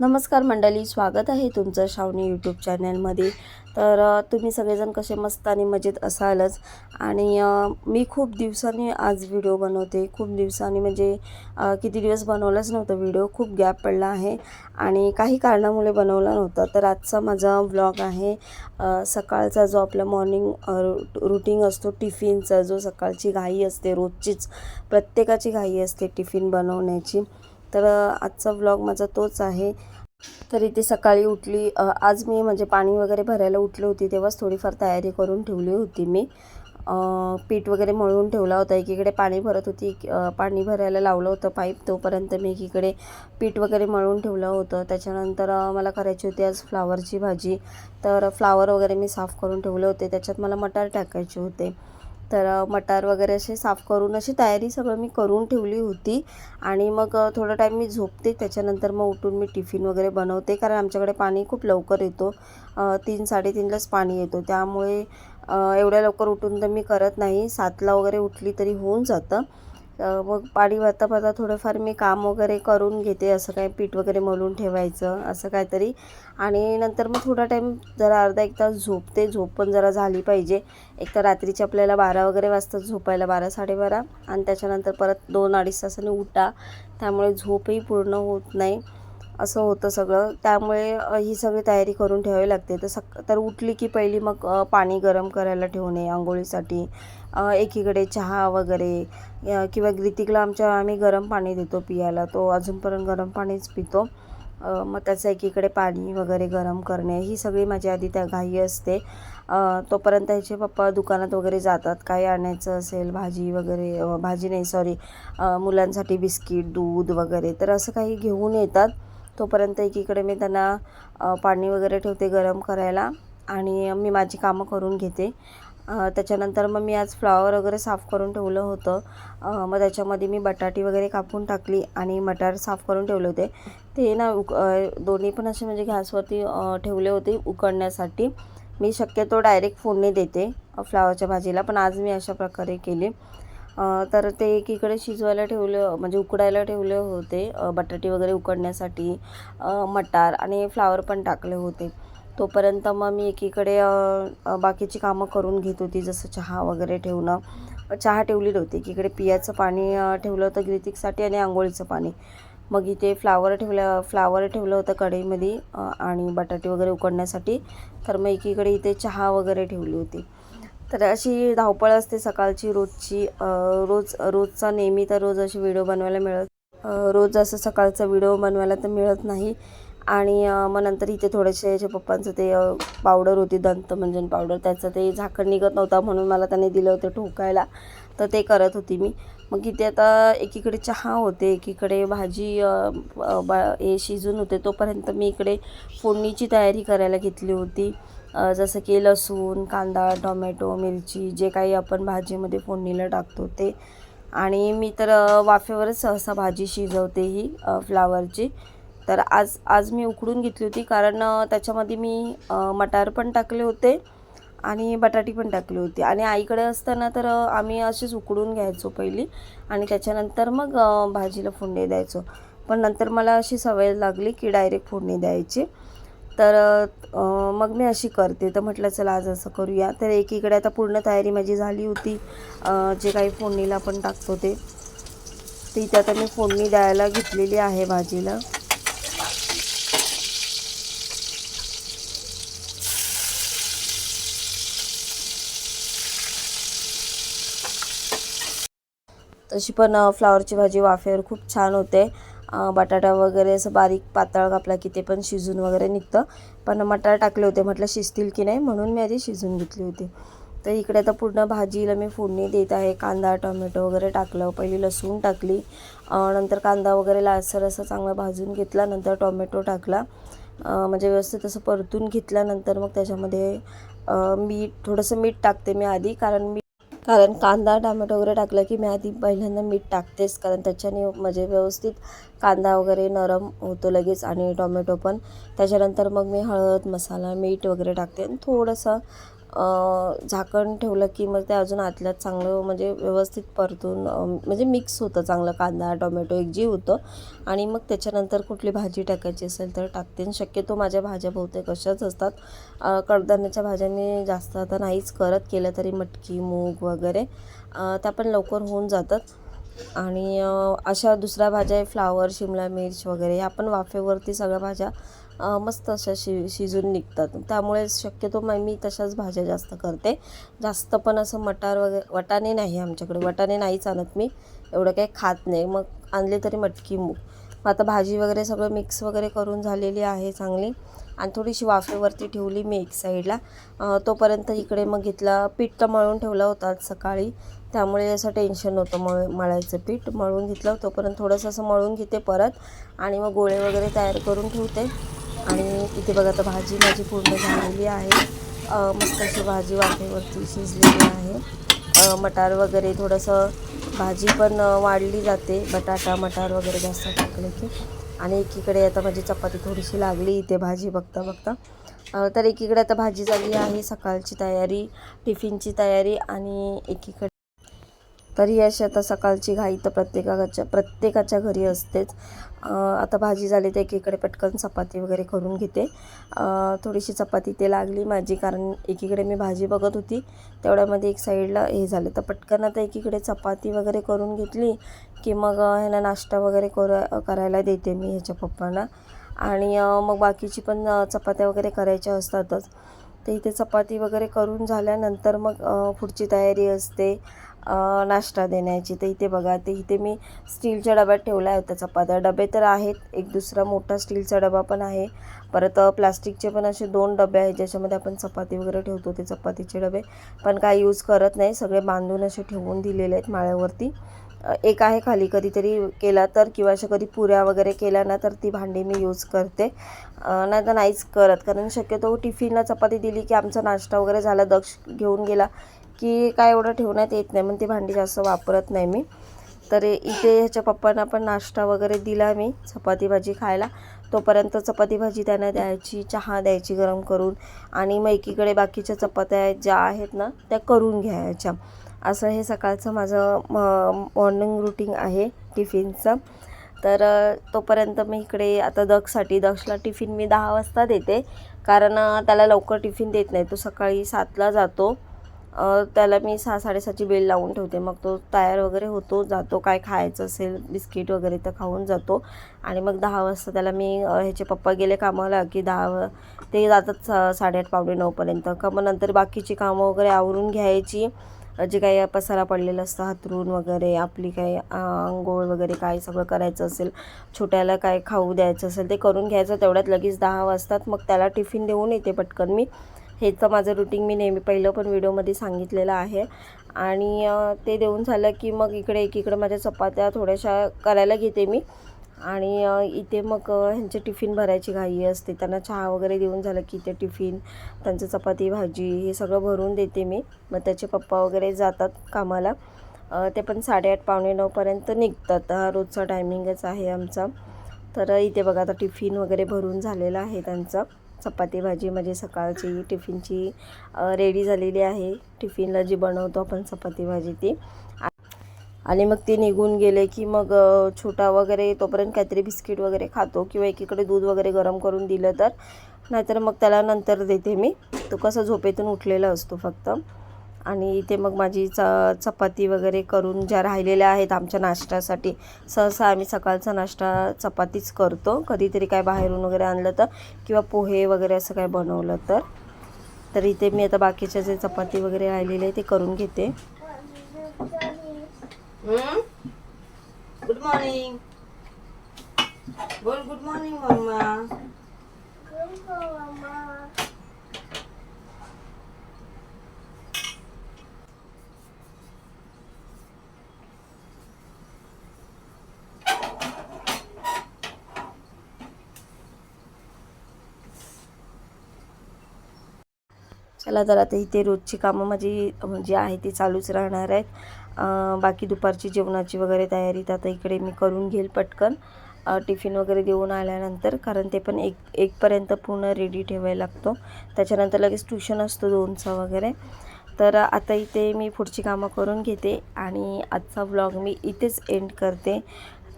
नमस्कार मंडळी स्वागत आहे तुमचं श्रावणी यूट्यूब चॅनलमध्ये तर तुम्ही सगळेजण कसे मस्त आणि मजेत असालच. आणि मी खूप दिवसांनी आज व्हिडिओ बनवते. खूप दिवसांनी म्हणजे किती दिवस बनवलाच नव्हतं व्हिडिओ खूप गॅप पडला आहे. आणि काही कारणामुळे बनवला नव्हता. तर आजचा माझा व्लॉग आहे सकाळचा जो आपला मॉर्निंग रुटीन असतो टिफिनचा जो सकाळची घाई असते रोजचीच प्रत्येकाची घाई असते टिफिन बनवण्याची. तर आजचा व्लॉग माझा तोच आहे. तर इथे सकाळी उठली आज मी म्हणजे पाणी वगैरे भरायला उठली होती तेव्हाच थोडीफार तयारी करून ठेवली होती मी. पीठ वगैरे मळून ठेवला होता. एकीकडे पाणी भरत होती पाणी भरायला लावलं होतं पाईप तोपर्यंत मी एकीकडे पीठ वगैरे मळून ठेवलं होतं. त्याच्यानंतर मला करायची होती आज फ्लावरची भाजी. तर फ्लावर वगैरे मी साफ करून ठेवले होते. त्याच्यात मला मटार टाकायचे होते. तर मटार वगैरे असे साफ करून अशी तयारी सगळं मी करून ठेवली होती. आणि मग थोडा टाईम मी झोपते. त्याच्यानंतर मग उठून मी टिफिन वगैरे बनवते. कारण आमच्याकडे पाणी खूप लवकर येतो. तीन साडेतीनलाच पाणी येतो. त्यामुळे एवढ्या लवकर उठून तर मी करत नाही. सातला वगैरे उठली तरी होऊन जातं. मग पाणी भरता पाहता थोडंफार मी काम वगैरे करून घेते असं काय पीठ वगैरे मळून ठेवायचं असं काहीतरी. आणि नंतर मग थोडा टाईम जरा अर्धा एक तास झोपते. झोप पण जरा झाली पाहिजे. एक तर रात्रीची आपल्याला बारा वगैरे वाजतात झोपायला बारा साडेबारा. आणि त्याच्यानंतर परत दोन अडीच तासाने उठा. त्यामुळे झोपही पूर्ण होत नाही. असं होतं सगळं. त्यामुळे ही सगळी तयारी करून ठेवावी लागते. तर सक तर उठली की पहिली मग पाणी गरम करायला ठेवणे आंघोळीसाठी. एकीकडे चहा वगैरे किंवा ग्रितिकला आमच्या आम्ही गरम पाणी देतो पियाला. तो अजूनपर्यंत गरम पाणीच पितो. मग त्याचं एकीकडे पाणी वगैरे गरम करणे. ही सगळी माझी आधी त्या घाई असते. तोपर्यंत त्याचे पप्पा दुकानात वगैरे जातात. काही आणायचं असेल भाजी वगैरे भाजी नाही सॉरी मुलांसाठी बिस्किट दूध वगैरे तर असं काही घेऊन येतात. तोपर्यंत एकीकडे मी त्यांना पाणी वगैरे ठेवते गरम करायला आणि मी माझी कामं करून घेते. त्याच्यानंतर मग मी आज फ्लावर वगैरे साफ करून ठेवलं होतं. मग त्याच्यामध्ये मी बटाटी वगैरे कापून टाकली आणि मटार साफ करून ठेवले होते. ते ना उक दोन्ही पण असे म्हणजे गॅसवरती ठेवले होते उकडण्यासाठी. मी शक्यतो डायरेक्ट फोडणी देते फ्लावरच्या भाजीला. पण आज मी अशा प्रकारे केली. तर ते एकीकडे शिजवायला ठेवलं म्हणजे उकडायला ठेवले होते बटाटे वगैरे उकडण्यासाठी मटार आणि फ्लावर पण टाकले होते. तोपर्यंत मग मी एकीकडे बाकीची कामं करून घेत होती जसं चहा वगैरे ठेवणं. चहा ठेवली नव्हती एकीकडे पियाचं पाणी ठेवलं होतं ग्रितिकसाठी आणि आंघोळीचं पाणी. मग इथे फ्लावर ठेवलं फ्लावर ठेवलं होतं कढईमध्ये आणि बटाटे वगैरे उकडण्यासाठी. तर मग एकीकडे इथे चहा वगैरे ठेवली होती. तर अशी धावपळ असते सकाळची रोजची. रोज रोजचा नेहमी तर रोज अशी व्हिडिओ बनवायला मिळत रोज असं सकाळचा व्हिडिओ बनवायला तर मिळत नाही. आणि मग नंतर इथे थोडेसे याच्या पप्पांचं ते पावडर होती दंतमंजन पावडर. त्याचं ते झाकण निघत नव्हता म्हणून मला त्याने दिलं होतं ठोकायला. तर ते करत होती मी. मग इथे आता एकीकडे चहा होते एकीकडे भाजी बा हे शिजून होते. तोपर्यंत मी इकडे फोडणीची तयारी करायला घेतली होती. जसं की लसूण कांदा टोमॅटो मिरची जे काही आपण भाजीमध्ये फोडणीला टाकतो ते. आणि मी तर वाफेवरच सहसा भाजी शिजवते ही फ्लावरची. तर आज आज मी उकडून घेतली होती कारण त्याच्यामध्ये मी मटार पण टाकले होते आणि बटाटी पण टाकली होती. आणि आईकडे असताना तर आम्ही अशीच उकडून घ्यायचो पहिली आणि त्याच्यानंतर मग भाजीला फोडणी द्यायचो. पण नंतर मला अशी सवय लागली की डायरेक्ट फोडणी द्यायची. तर मग मी अशी करते. तर म्हटलं चला आज असं करूया. तर एकीकडे आता पूर्ण तयारी माझी झाली होती. जे काही फोडणीला आपण टाकतो ते. ती इथे आता मी फोडणी द्यायला घेतलेली आहे भाजीला. तशी पण फ्लावरची भाजी वाफेवर खूप छान होते. बटाटा वगैरे असं बारीक पातळ कापला की ते पण शिजून वगैरे निघतं. पण मटार टाकले होते म्हटलं शिजतील की नाही म्हणून मी आधी शिजून घेतली होती. तर इकडे आता पूर्ण भाजीला मी फोडणी देत आहे. कांदा टोमॅटो वगैरे टाकलं. पहिली लसूण टाकली. नंतर कांदा वगैरे लालसर असं चांगला भाजून घेतला. नंतर टोमॅटो टाकला. म्हणजे व्यवस्थित असं परतून घेतल्यानंतर मग त्याच्यामध्ये मीठ थोडंसं मीठ टाकते मी आधी. कारण मी कारण कांदा टोमॅटो वगैरे टाकलं की मी आधी पहिल्यांदा मीठ टाकतेच कारण त्याच्याने म्हणजे व्यवस्थित कांदा वगैरे नरम होतो लगेच आणि टोमॅटो पण. त्याच्यानंतर मग मी हळद मसाला मीठ वगैरे टाकते आणि थोडंसं झाकण ठेवलं की मग ते अजून आतल्यात चांगलं म्हणजे व्यवस्थित परतून म्हणजे मिक्स होतं चांगलं कांदा टोमॅटो एक जीव होतं. आणि मग त्याच्यानंतर कुठली भाजी टाकायची असेल तर टाकते. आणि शक्यतो माझ्या भाज्या बहुतेक अशाच असतात. कडधान्याच्या भाज्या मी जास्त आता नाहीच करत. केलं तरी मटकी मूग वगैरे त्या पण लवकर होऊन जातात. आणि अशा दुसऱ्या भाज्या आहे फ्लावर शिमला मिर्च वगैरे. ह्या पण वाफेवरती सगळ्या भाज्या मस्त अशा शि शिजून निघतात. त्यामुळे शक्यतो मग मी तशाच भाज्या जास्त करते. जास्त पण असं मटार वगैरे वटाणे नाही आमच्याकडे. वटाणे नाहीच आणत मी. एवढं काही खात नाही. मग आणले तरी मटकी मूग. मग आता भाजी वगैरे सगळं मिक्स वगैरे करून झालेली आहे चांगली. आणि थोडीशी वाफेवरती ठेवली मी एक साईडला. तोपर्यंत इकडे मग घेतला पीठ तर मळून ठेवला होता आज सकाळी. त्यामुळे असं टेन्शन होतं मळ मळायचं पीठ. मळून घेतलं. तोपर्यंत थोडंसं असं मळून घेते परत. आणि मग गोळे वगैरे तयार करून ठेवते. आणि इथे बघा आता भाजी माझी पूर्ण झालेली आहे. मस्त अशी भाजी वाफेवरती शिजलेली आहे. मटार वगैरे थोडंसं भाजी पण वाढली जाते. बटाटा मटार वगैरे जास्त टाकले की. आणि एकीकडे आता माझी चपाती थोडीशी लागली इथे भाजी बघता बघता. तर एकीकडे आता भाजी झाली आहे सकाळची तयारी टिफिनची तयारी आणि एकीकडे तरी अशी आता सकाळची घाई तर प्रत्येकाच्या प्रत्येकाच्या घरी असतेच. आता भाजी झाली तर एकीकडे पटकन चपाती वगैरे करून घेते. थोडीशी चपाती ते लागली माझी कारण एकीकडे मी भाजी बघत होती. तेवढ्यामध्ये एक साईडला हे झालं. तर पटकन आता एकीकडे चपाती वगैरे करून घेतली की मग ह्यांना नाश्ता वगैरे कर करायला देते मी ह्याच्या पप्पांना. आणि मग बाकीची पण चपात्या वगैरे करायच्या असतातच. तर इथे चपाती वगैरे करून झाल्यानंतर मग पुढची तयारी असते नाश्ता देण्याची. तर इथे बघा ते इथे मी स्टीलच्या डब्यात ठेवल्या होत्या चपात्या. डबे तर आहेत एक दुसरा मोठा स्टीलचा डबा पण आहे. परत प्लास्टिकचे पण असे दोन डबे आहेत ज्याच्यामध्ये आपण चपाती वगैरे ठेवतो ते चपातीचे डबे. पण काय यूज करत नाही सगळे बांधून असे ठेवून दिलेले आहेत माळ्यावरती. एक आहे खाली कधीतरी केला तर किंवा अशा कधी पुऱ्या वगैरे केल्या ना तर ती भांडी मी यूज करते. नाही तर नाहीच करत कारण शक्यतो टिफिनला चपाती दिली की आमचा नाश्ता वगैरे झाला दक्ष घेऊन गेला की काय एवढं ठेवण्यात येत नाही मग ती भांडी जास्त वापरत नाही मी. तर इथे ह्याच्या पप्पांना पण नाश्ता वगैरे दिला मी चपाती भाजी खायला. तोपर्यंत चपाती भाजी त्यांना द्यायची चहा द्यायची गरम करून आणि मग एकीकडे बाकीच्या चपात्या ज्या आहेत ना त्या करून घ्यायच्या. असं हे सकाळचं माझं मॉर्निंग रुटीन आहे टिफिनचं. तर तोपर्यंत मी इकडे आता दक्षसाठी दक्षला टिफिन मी दहा वाजता देते. कारण त्याला लवकर टिफिन देत नाही. तो सकाळी सातला जातो. त्याला मी सहा साडेसहाची बेल लावून ठेवते. मग तो तयार वगैरे होतो जातो. काय खायचं असेल बिस्किट वगैरे तर खाऊन जातो. आणि मग दहा वाजता त्याला मी ह्याचे पप्पा गेले कामाला की दहा ते जातात सा साडेआठ पावणे नऊपर्यंत. का मग नंतर बाकीची कामं वगैरे आवरून घ्यायची. जे काही पसारा पडलेला असतं हातरून वगैरे आपली काही आंघोळ वगैरे काय सगळं करायचं असेल छोट्याला काय खाऊ द्यायचं असेल ते करून घ्यायचं. तेवढ्यात लगेच दहा वाजतात. मग त्याला टिफिन देऊन येते पटकन मी. हे तर माझं रुटीन मी नेहमी पहिलं पण व्हिडिओमध्ये सांगितलेलं आहे. आणि ते देऊन झालं की मग इकडे एकीकडे माझ्या चपात्या थोड्याशा करायला घेते मी. आणि इथे मग ह्यांचे टिफिन भरायची घाई असते. त्यांना चहा वगैरे देऊन झालं की ते टिफिन त्यांचं चपाती भाजी हे सगळं भरून देते मी. मग त्याचे पप्पा वगैरे जातात कामाला. ते पण साडेआठ पावणे नऊपर्यंत निघतात. हा रोजचा टायमिंगच आहे आमचा. तर इथे बघा आता टिफिन वगैरे भरून झालेलं आहे त्यांचं. चपाती भाजी म्हणजे सकाळची टिफिनची रेडी झालेली आहे. टिफिनला जी बनवतो आपण चपाती भाजी ती. आणि मग ते निघून गेले की मग छोटा वगैरे तोपर्यंत काहीतरी बिस्किट वगैरे खातो किंवा एकीकडे दूध वगैरे गरम करून दिलं तर. नाहीतर मग त्याला नंतर देते मी. तो कसं झोपेतून उठलेला असतो फक्त. आणि इथे मग माझी च चपाती वगैरे करून ज्या राहिलेल्या आहेत आमच्या नाश्त्यासाठी सहसा आम्ही सकाळचा नाश्ता चपातीच करतो. कधीतरी काय बाहेरून वगैरे आणलं तर किंवा पोहे वगैरे असं काय बनवलं तर. तर इथे मी आता बाकीच्या जे चपाती वगैरे राहिलेले आहे ते करून घेते. गुड मॉर्निंग बोल गुड मॉर्निंग मम्मा चला तर आता इथे रोजची कामं माझी जी आहे ती चालूच राहणार आहेत. बाकी दुपारची जेवणाची वगैरे तयारी तर आता इकडे मी करून घेईल पटकन. टिफिन वगैरे देऊन आल्यानंतर कारण ते पण एक एकपर्यंत पूर्ण रेडी ठेवायला लागतो. त्याच्यानंतर लगेच ट्युशन असतो दोनचा वगैरे. तर आता इथे मी पुढची कामं करून घेते आणि आजचा व्लॉग मी इथेच एंड करते.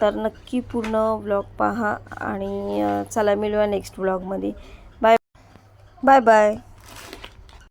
तर नक्की पूर्ण व्लॉग पहा आणि चला मिळूया नेक्स्ट व्लॉगमध्ये बाय बाय बाय